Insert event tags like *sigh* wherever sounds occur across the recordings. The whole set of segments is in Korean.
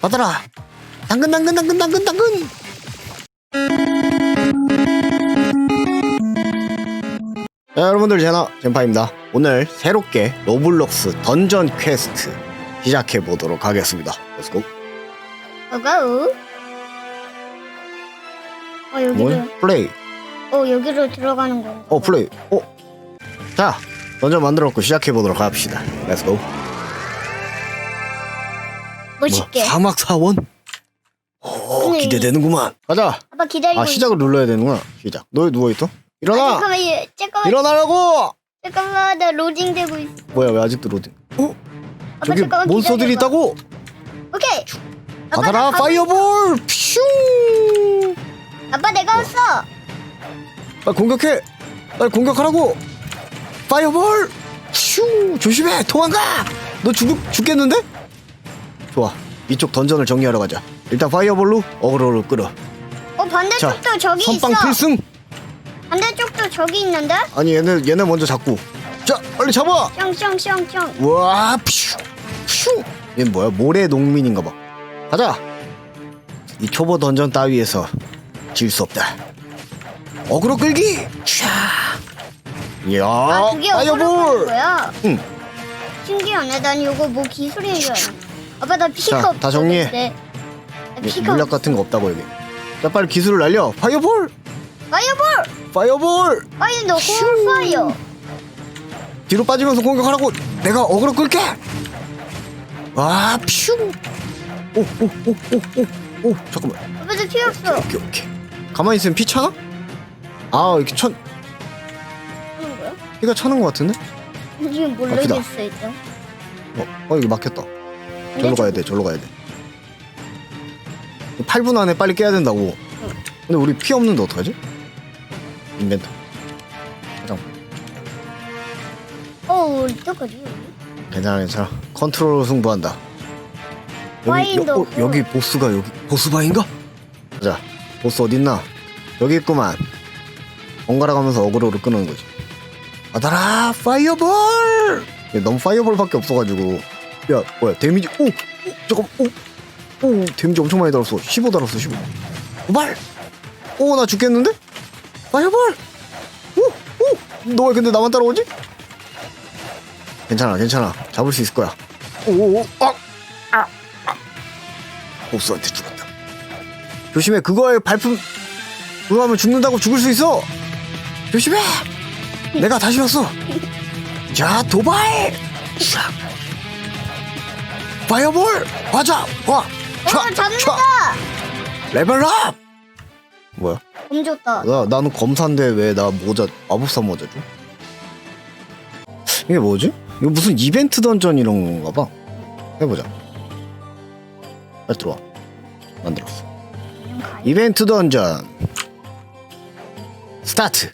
받아라. 당근 당근 당근 당근 당근. 자, 여러분들 제나 젠파입니다. 오늘 새롭게 로블록스 던전 퀘스트 시작해 보도록 하겠습니다. 렛츠고 고고. 어 여기로. 뭘? 플레이. 어 여기로 들어가는 건가? 어 플레이. 어? 자 던전 만들었고 시작해 보도록 합시다. 렛츠고 멋있게. 사막 사원? 오 네. 기대되는구만 가자 아빠 기다리고. 아 시작을 눌러야 되는구나 시작 너왜 누워 있어? 있- 아, 일어나 잠깐만 얘, 잠깐만 일어나라고 잠깐만 나 로딩 되고 있어. 뭐야 왜 아직도 로딩 어? 아빠 저기 잠깐만 몬스터들이 기다려봐. 있다고 오케이. 아빠, 가고 파이어볼 퓨 있어. 아빠 내가 왔어. 빨리 공격해 빨리 공격하라고 파이어볼 퓨 조심해 도망가 너 죽, 죽겠는데? 좋아. 이쪽 던전을 정리하러 가자. 일단 파이어볼로 어그로를 끌어. 어 반대쪽도 저기 선빵 있어. 필승! 반대쪽도 저기 있는데? 아니 얘네 얘네 먼저 잡고. 자 빨리 잡아! 짱짱짱짱. 우와 퓨 퓨. 얘 뭐야? 모래 농민인가 봐. 가자! 이 초보 던전 따위에서 질 수 없다. 어그로 끌기! 샤 이야 아 그게 어그로 파이어볼! 거야. 응. 신기하네. 난 이거 뭐알 아. 아빠 나 피가 자, 없어. 다 정리해. 나 예, 피가 물약. 같은 거 없다고 여기 자 빨리 기술을 날려 파이어볼 파이어볼. 파이어볼 파이 너 슈. 홈파이어. 뒤로 빠지면서 공격하라고 내가 어그로 끌게 와 퓨 오 오 오 오 오 오 잠깐만 아빠도 피 없어. 오케이 오케이 가만히 있으면 피 차나? 아 이렇게 천 거야? 피가 차는 것 같은데? 지금 갑시다. 모르겠어 일단. 어, 어 여기 막혔다 절로 가야 돼 절로 가야 돼. 8분 안에 빨리 깨야 된다고. 근데 우리 피 없는데 어떡하지? 인벤토 화장 어 어떡하지? 괜찮아 괜찮아. 컨트롤 승부한다. 여기, 와인도 여, 어, 없고. 여기 보스가 여기 보스바인가? 자. 보스 어딨나? 여기 있구만. 번갈아 가면서 어그로를 끄는 거지. 받아라 파이어볼! 얘 너무 파이어볼밖에 없어가지고 야 뭐야 데미지 오, 오 잠깐 오, 오 데미지 엄청 많이 달았어. 15 달았어 15 도발 오나 죽겠는데? 파이어볼 오오 너 왜 근데 나만 따라오지? 괜찮아 괜찮아. 잡을 수 있을 거야. 오오오 아, 아, 아. 보스한테 죽었다. 조심해 그거에 발품 그거 하면 죽는다고 죽을 수 있어! 조심해! 내가 다시 왔어! 자 도발! 샥. 파이어볼 화자 와어 촥, 잡는다. 촥. 레벨업 뭐야 검 줬다. 나 나는 검사인데 왜 나 모자 마법사 모자 줘? 이게 뭐지? 이거 무슨 이벤트 던전 이런 건가 봐. 해보자. 빨리 들어와. 만들었어. 이벤트 던전. 스타트.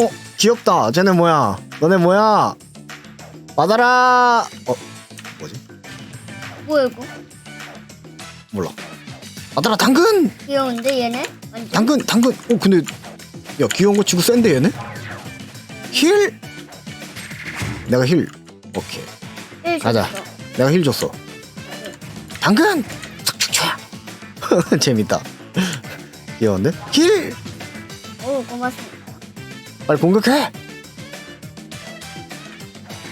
어 귀엽다. 쟤네 뭐야? 너네 뭐야? 받아라. 어? 뭐야 이거? 몰라. 받아라 당근. 귀여운데 얘네? 완전. 당근 당근 어 근데 야 귀여운 거 치고 센데 얘네 힐 내가 힐 오케이 일 가자. 줬어. 내가 힐 줬어 당근 촥촥촥 *laughs* 재밌다 귀여운데 힐 오 고맙습니다. 빨리 공격해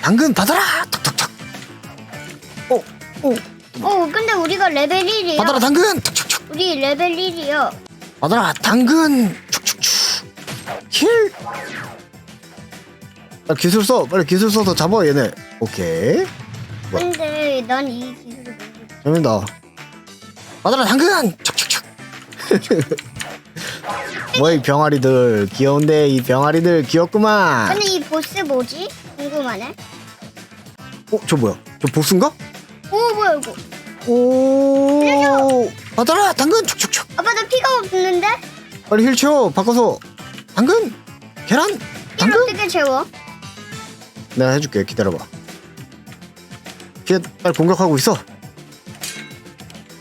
당근 받아라 탁탁탁 어 어어 근데 우리가 레벨 1이야. 받아라 당근 탁탁탁 우리 레벨 1이야. 받아라 당근 축축축 힐 빨리 기술 써 빨리 기술 써서 잡아 얘네 오케이 뭐야? 근데 난 이 기술을 모르겠어. 재밌다 받아라 당근 척척척 *laughs* 뭐야 이 병아리들 귀여운데 이 병아리들 귀엽구만 근데 이 보스 뭐지? 궁금하네. 어? 저 뭐야 저 보스인가? 오 뭐야 이거? 오. 받아라 당근! 척척척 아빠 나 피가 없는데? 빨리 힐 채워 바꿔서. 당근! 계란! 이걸 당근! 어떻게 채워? 내가 해줄게 기다려봐. 걔 빨리 공격하고 있어.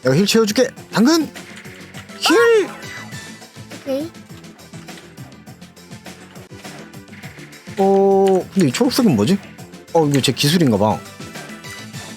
내가 힐 채워줄게. 당근! 힐! 오케이. 어 근데 이 초록색은 뭐지? 어 이거 제 기술인가 봐.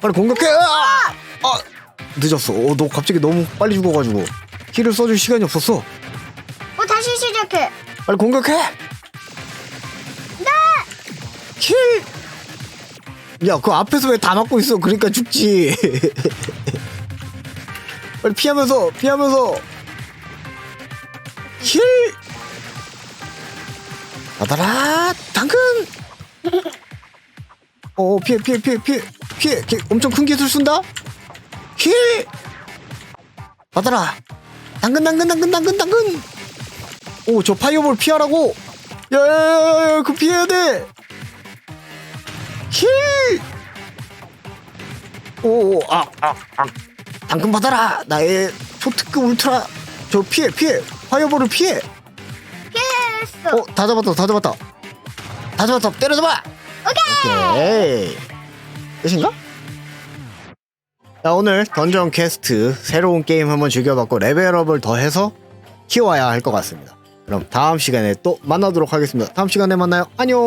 빨리 공격해! 아! 아! 아! 늦었어. 어, 너 갑자기 너무 빨리 죽어가지고. 힐을 써줄 시간이 없었어. 어 다시 시작해. 빨리 공격해! 나! 힐! 야, 그 앞에서 왜 다 막고 있어? 그러니까 죽지. *laughs* 빨리 피하면서, 피하면서. 힐! 아다라! 당근! *laughs* 어, 어, 피해, 피해, 피해, 피해. 힐! 힐! 엄청 큰 기술 쓴다? 힐! 받아라! 당근 당근 당근 당근 당근! 오 저 파이어볼 피하라고! 야야야야 그 피해야 돼! 힐! 오오 아! 아! 아! 당근 받아라! 나의 초특급 울트라 저 피해 피해! 파이어볼을 피해! 피했어! 어! 다 잡았다 다 잡았다! 다 잡았다! 때려 잡아! 오케이. 오케이. 끝인가? 자 오늘 던전 퀘스트 새로운 게임 한번 즐겨봤고 레벨업을 더해서 키워야 할 것 같습니다. 그럼 다음 시간에 또 만나도록 하겠습니다. 다음 시간에 만나요. 안녕!